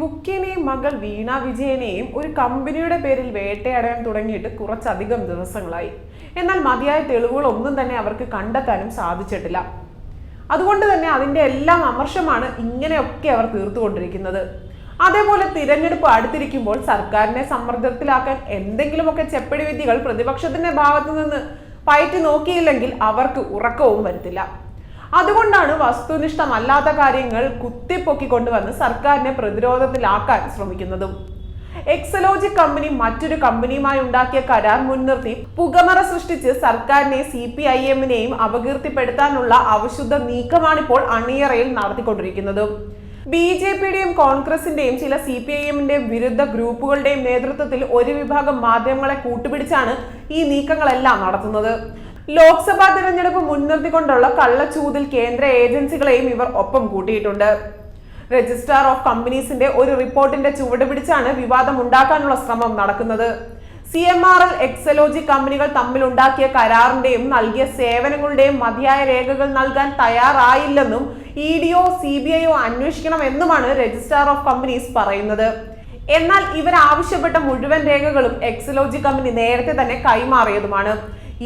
മുഖ്യനെയും മകൾ വീണ വിജയനെയും ഒരു കമ്പനിയുടെ പേരിൽ വേട്ടയാടാൻ തുടങ്ങിയിട്ട് കുറച്ചധികം ദിവസങ്ങളായി. എന്നാൽ മതിയായ തെളിവുകൾ ഒന്നും തന്നെ അവർക്ക് കണ്ടെത്താനും സാധിച്ചിട്ടില്ല. അതുകൊണ്ട് തന്നെ അതിന്റെ എല്ലാം അമർഷമാണ് ഇങ്ങനെയൊക്കെ അവർ തീർത്തുകൊണ്ടിരിക്കുന്നത്. അതേപോലെ തിരഞ്ഞെടുപ്പ് അടുത്തിരിക്കുമ്പോൾ സർക്കാരിനെ സമ്മർദ്ദത്തിലാക്കാൻ എന്തെങ്കിലുമൊക്കെ ചെപ്പടി വിദ്യകൾ പ്രതിപക്ഷത്തിന്റെ ഭാഗത്തു നിന്ന് പയറ്റി നോക്കിയില്ലെങ്കിൽ അവർക്ക് ഉറക്കവും വരുത്തില്ല. അതുകൊണ്ടാണ് വസ്തുനിഷ്ഠമല്ലാത്ത കാര്യങ്ങൾ കുത്തിപ്പൊക്കിക്കൊണ്ടുവന്ന് സർക്കാരിനെ പ്രതിരോധത്തിലാക്കാൻ ശ്രമിക്കുന്നതും. എക്സലോജി കമ്പനി മറ്റൊരു കമ്പനിയുമായി ഉണ്ടാക്കിയ കരാർ മുൻനിർത്തി പുകമറ സൃഷ്ടിച്ച് സർക്കാരിനെ സി പി ഐ എമ്മിനെയും അപകീർത്തിപ്പെടുത്താനുള്ള അവശുദ്ധ നീക്കമാണിപ്പോൾ അണിയറയിൽ നടത്തിക്കൊണ്ടിരിക്കുന്നത്. ബി ജെ പിയുടെയും കോൺഗ്രസിന്റെയും ചില സി പി ഐ എമ്മിന്റെ വിരുദ്ധ ഗ്രൂപ്പുകളുടെയും നേതൃത്വത്തിൽ ഒരു വിഭാഗം മാധ്യമങ്ങളെ കൂട്ടുപിടിച്ചാണ് ഈ നീക്കങ്ങളെല്ലാം നടത്തുന്നത്. ലോക്സഭാ തെരഞ്ഞെടുപ്പ് മുൻനിർത്തിക്കൊണ്ടുള്ള കള്ളച്ചൂതിൽ കേന്ദ്ര ഏജൻസികളെയും ഇവർ ഒപ്പം കൂട്ടിയിട്ടുണ്ട്. രജിസ്ട്രാർ ഓഫ് കമ്പനീസിന്റെ ഒരു റിപ്പോർട്ടിന്റെ ചുവടുപിടിച്ചാണ് വിവാദം ഉണ്ടാക്കാനുള്ള ശ്രമം നടക്കുന്നത്. C M R L Exalogic കമ്പനികൾ തമ്മിൽ ഉണ്ടാക്കിയ കരാറിന്റെയും നൽകിയ സേവനങ്ങളുടെയും മതിയായ രേഖകൾ നൽകാൻ തയ്യാറായില്ലെന്നും ഇ ഡിഒ സി ബി ഐയോ അന്വേഷിക്കണമെന്നുമാണ് രജിസ്ട്രാർ ഓഫ് കമ്പനീസ് പറയുന്നത്. എന്നാൽ ഇവർ ആവശ്യപ്പെട്ട മുഴുവൻ രേഖകളും എക്സലോജി കമ്പനി നേരത്തെ തന്നെ കൈമാറിയതുമാണ്.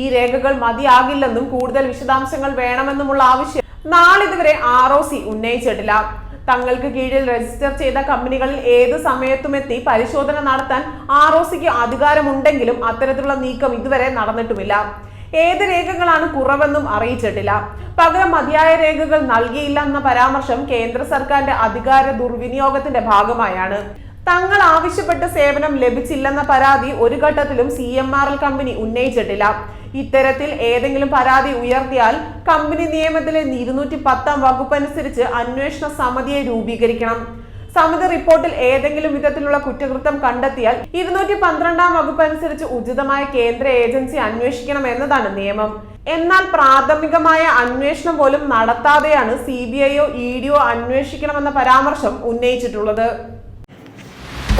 ഈ രേഖകൾ മതിയാകില്ലെന്നും കൂടുതൽ വിശദാംശങ്ങൾ വേണമെന്നുമുള്ള ആവശ്യം. നാളിതുവരെ ആർ ഒ സി ഉന്നയിച്ചിട്ടില്ല. തങ്ങൾക്ക് കീഴിൽ രജിസ്റ്റർ ചെയ്ത കമ്പനികളിൽ ഏത് സമയത്തും എത്തി പരിശോധന നടത്താൻ ആർ ഒ സിക്ക് അധികാരമുണ്ടെങ്കിലും അത്തരത്തിലുള്ള നീക്കം ഇതുവരെ നടന്നിട്ടുമില്ല. ഏത് രേഖകളാണ് കുറവെന്നും അറിയിച്ചിട്ടില്ല. പകരം മതിയായ രേഖകൾ നൽകിയില്ല എന്ന പരാമർശം കേന്ദ്ര സർക്കാരിന്റെ അധികാര ദുർവിനിയോഗത്തിന്റെ ഭാഗമായാണ്. തങ്ങൾ ആവശ്യപ്പെട്ട സേവനം ലഭിച്ചില്ലെന്ന പരാതി ഒരു ഘട്ടത്തിലും C M R L company ഉന്നയിച്ചിട്ടില്ല. ഇത്തരത്തിൽ ഏതെങ്കിലും പരാതി ഉയർത്തിയാൽ കമ്പനി നിയമത്തിലെ ഇരുന്നൂറ്റി പത്താം വകുപ്പ് അനുസരിച്ച് അന്വേഷണ സമിതിയെ രൂപീകരിക്കണം. സമിതി റിപ്പോർട്ടിൽ ഏതെങ്കിലും വിധത്തിലുള്ള കുറ്റകൃത്യം കണ്ടെത്തിയാൽ ഇരുന്നൂറ്റി പന്ത്രണ്ടാം വകുപ്പ് അനുസരിച്ച് ഉചിതമായ കേന്ദ്ര ഏജൻസി അന്വേഷിക്കണം എന്നതാണ് നിയമം. എന്നാൽ പ്രാഥമികമായ അന്വേഷണം പോലും നടത്താതെയാണ് സി ബി ഐയോ ഇ ഡിയോ അന്വേഷിക്കണമെന്ന പരാമർശം ഉന്നയിച്ചിട്ടുള്ളത്.